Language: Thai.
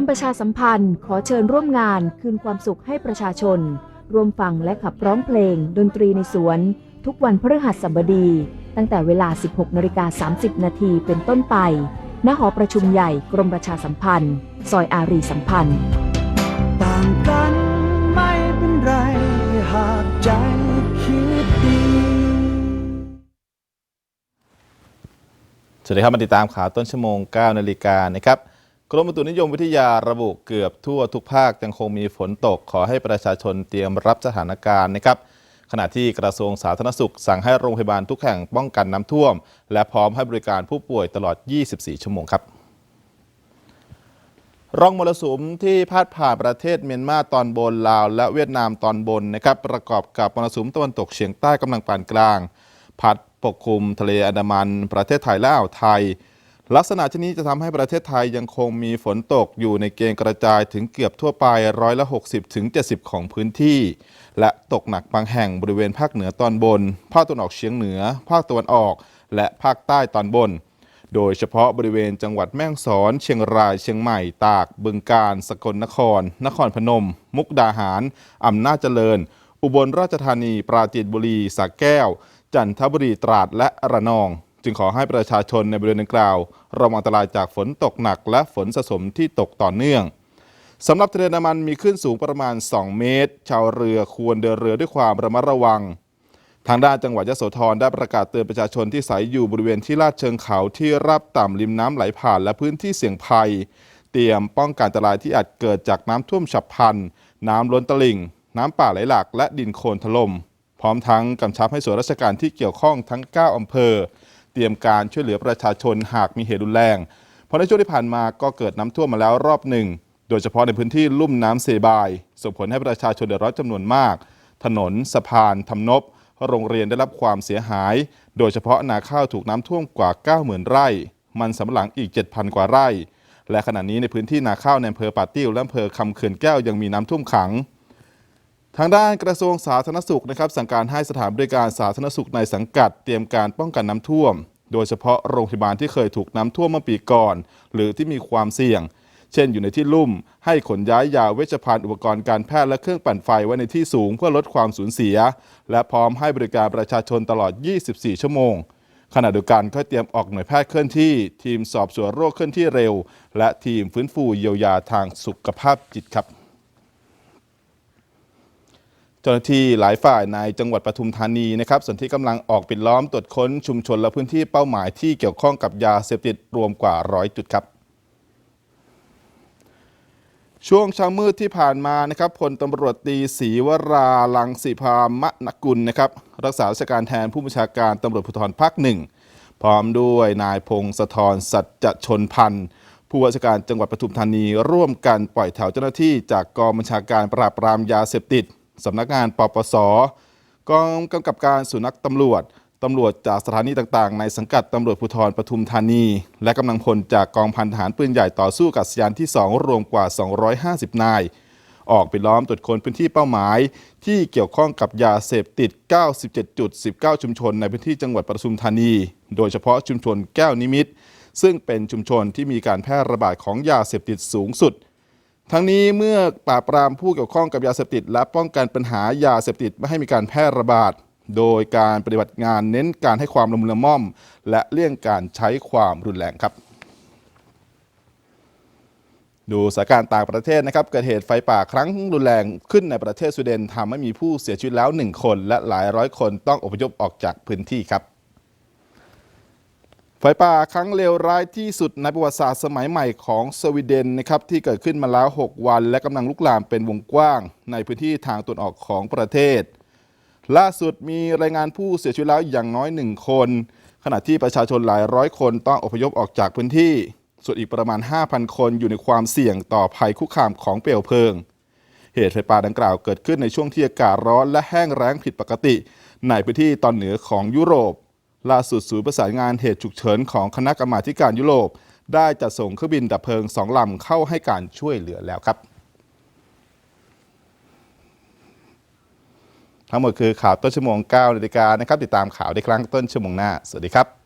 มประชาสัมพันธ์ขอเชิญร่วมงานคืนความสุขให้ประชาชน ร่วมฟังและขับร้องเพลง ดนตรีในสวน ทุกวันพฤหัสบดี ตั้งแต่เวลา 16นาฬิกา30 นาทีเป็นต้นไป ณ หอประชุมใหญ่กรมประชาสัมพันธ์ ซอยอารีสัมพันธ์ ต่างกันไม่เป็นไรหากใจคิดดีสวัสดีครับมาติดตามข่าวต้นชั่วโมง 9 นาฬิกานะครับ กรมอุตุนิยมวิทยาระบุเกือบทั่วทุกภาคยังคงมีฝนตก ขอให้ประชาชนเตรียมรับสถานการณ์นะครับ ขณะที่กระทรวงสาธารณสุข สั่งให้โรงพยาบาลทุกแห่งป้องกันน้ำท่วม และพร้อมให้บริการผู้ป่วยตลอด 24 ชั่วโมงครับร่องมรสุมที่พาดผ่านประเทศเมียนมาตอนบนลาว และเวียดนามตอนบนนะครับประกอบกับมรสุมตะวันตกเฉียงใต้กำลังปานกลาง พัดปกคลุมทะเลอันดามัน ประเทศไทยและอ่าวไทย ลักษณะเช่นนี้จะทำให้ประเทศไทยยังคงมีฝนตกอยู่ในเกณฑ์กระจายถึงเกือบทั่วไปร้อยละ 60ถึง70 ของพื้นที่ และตกหนักบางแห่งบริเวณภาคเหนือตอนบน ภาคตะวันออกเฉียงเหนือ ภาคตะวันออก และภาคใต้ตอนบน โดยเฉพาะบริเวณจังหวัดแม่ฮ่องสอน เชียงราย เชียงใหม่ ตาก บึงกาฬ สกลนคร นครพนม มุกดาหาร อำนาจเจริญ อุบลราชธานี ปราจีนบุรีสระแก้ว จันทบุรีตราดและระนอง จึงขอให้ประชาชนในบริเวณดังกล่าวระวังอันตรายจากฝนตกหนักและฝนสะสมที่ตกต่อเนื่องสำหรับทะเลนดามันมีคลื่นสูงประมาณ 2 เมตร ชาวเรือควรเดินเรือด้วยความระมัดระวัง ทางด้านจังหวัดยโสธรได้ประกาศเตือนประชาชนที่อาศัยอยู่บริเวณที่ลาดเชิงเขาที่ราบต่ำริมน้ำไหลผ่านและพื้นที่เสี่ยงภัย เตรียมป้องกันอันตรายที่อาจเกิดจากน้ำท่วมฉับพลัน น้ำล้นตลิ่ง น้ำป่าไหลหลากและดินโคลนถล่มพร้อมทั้งกำชับให้ส่วนราชการที่เกี่ยวข้องทั้ง 9 อำเภอ รียมการช่วยเหลือประชาชนหากมีเหตุรุนแรง เพราะในช่วงที่ผ่านมาก็เกิดน้ำท่วมมาแล้วรอบหนึ่ง โดยเฉพาะในพื้นที่ลุ่มน้ำเซบาย ส่งผลให้ประชาชนเดือดร้อนจำนวนมาก ถนน สะพานทำนบ โรงเรียนได้รับความเสียหาย โดยเฉพาะนาข้าวถูกน้ำท่วมกว่า 90,000 ไร่ มันสำหลังอีก 7,000 กว่าไร่ และขณะนี้ในพื้นที่นาข้าวในอำเภอป่าติ้วและอำเภอคำเขื่อนแก้วยังมีน้ำท่วมขังทางด้านกระทรวงสาธารณสุขนะครับสั่งการให้สถานบริการสาธารณสุขในสังกัด เตรียมการป้องกันน้ำท่วม โดยเฉพาะโรงพยาบาลที่เคยถูกน้ำท่วมเมื่อปีก่อน หรือที่มีความเสี่ยง เช่นอยู่ในที่ลุ่ม ให้ขนย้ายยาเวชภัณฑ์อุปกรณ์การแพทย์และเครื่องปั่นไฟไว้ในที่สูงเพื่อลดความสูญเสีย และพร้อมให้บริการประชาชนตลอด 24 ชั่วโมงขณะเดียวกันก็เตรียมออกหน่วยแพทย์เคลื่อนที่ ทีมสอบสวนโรคเคลื่อนที่เร็ว และทีมฟื้นฟูเยียวยาทางสุขภาพจิตครับ เจ้าหน้าที่หลายฝ่ายในจังหวัดปทุมธานีนะครับส่วนที่กำลังออกปิดล้อมตรวจค้นชุมชนและพื้นที่เป้าหมายที่เกี่ยวข้องกับยาเสพติดรวมกว่าร้อยจุดครับ ช่วงเช้ามืดที่ผ่านมานะครับพลตำรวจตีศรีวราลังสีพามะนกุลนะครับรักษาราชการแทนผู้บัญชาการตำรวจภูธรภาคหนึ่งพร้อมด้วยนายพงศธรสัจชนพันธ์ผู้ว่าราชการจังหวัดปทุมธานีร่วมกันปล่อยแถวเจ้าหน้าที่จากกองบัญชาการปราบปรามยาเสพติด สำนักงานปปสกองกำกับการสุนัขตำรวจตำรวจจากสถานีต่างๆ ในสังกัดตำรวจภูธรปทุมธานี และกำลังพลจากกองพันทหารปืนใหญ่ต่อสู้กับสยานที่ 2 รวมกว่า 250 นาย ออกไปล้อมตรวจค้นพื้นที่เป้าหมาย ที่เกี่ยวข้องกับยาเสพติด 97.19 ชุมชนในพื้นที่จังหวัดปทุมธานี โดยเฉพาะชุมชนแก้วนิมิตซึ่งเป็นชุมชนที่มีการแพร่ระบาดของยาเสพติดสูงสุด ทั้งนี้เมื่อปราบปรามผู้เกี่ยวข้องกับยาเสพติด และป้องกันปัญหายาเสพติดไม่ให้มีการแพร่ระบาด โดยการปฏิบัติงานเน้นการให้ความละมุนละม่อม และเลี่ยงการใช้ความรุนแรงครับ ดูสถานการณ์ต่างประเทศนะครับ เกิดเหตุไฟป่าครั้งรุนแรงขึ้นในประเทศสวีเดนทำให้มีผู้เสียชีวิตแล้ว 1 คน และหลายร้อยคนต้องอพยพออกจากพื้นที่ครับ ไฟป่าครั้งเลวร้ายที่สุดในประวัติศาสตร์สมัยใหม่ของสวีเดนนะครับที่เกิดขึ้นมาแล้ว 6 วัน และกำลังลุกลามเป็นวงกว้าง ในพื้นที่ทางตะวันออกของประเทศ ล่าสุดมีรายงานผู้เสียชีวิตแล้วอย่างน้อยหนึ่งคน ขณะที่ประชาชนหลายร้อยคนต้องอพยพออกจากพื้นที่ ส่วนอีกประมาณ 5,000 คนอยู่ในความเสี่ยงต่อภัยคุกคามของเปลวเพลิง เหตุไฟป่าดังกล่าวเกิดขึ้นในช่วงที่อากาศร้อนและแห้งแล้งผิดปกติ ในพื้นที่ตอนเหนือของยุโรป ล่าสุดศูนย์ประสานงานเหตุฉุกเฉินของคณะกรรมาการยุโรป ได้จัดส่งเครื่องบินดับเพลิงสองลำเข้าให้การช่วยเหลือแล้วครับ ทั้งหมดคือข่าวต้นชั่วโมง9นาฬิกานะครับ ติดตามข่าวได้ครั้งต้นชั่วโมงหน้า สวัสดีครับ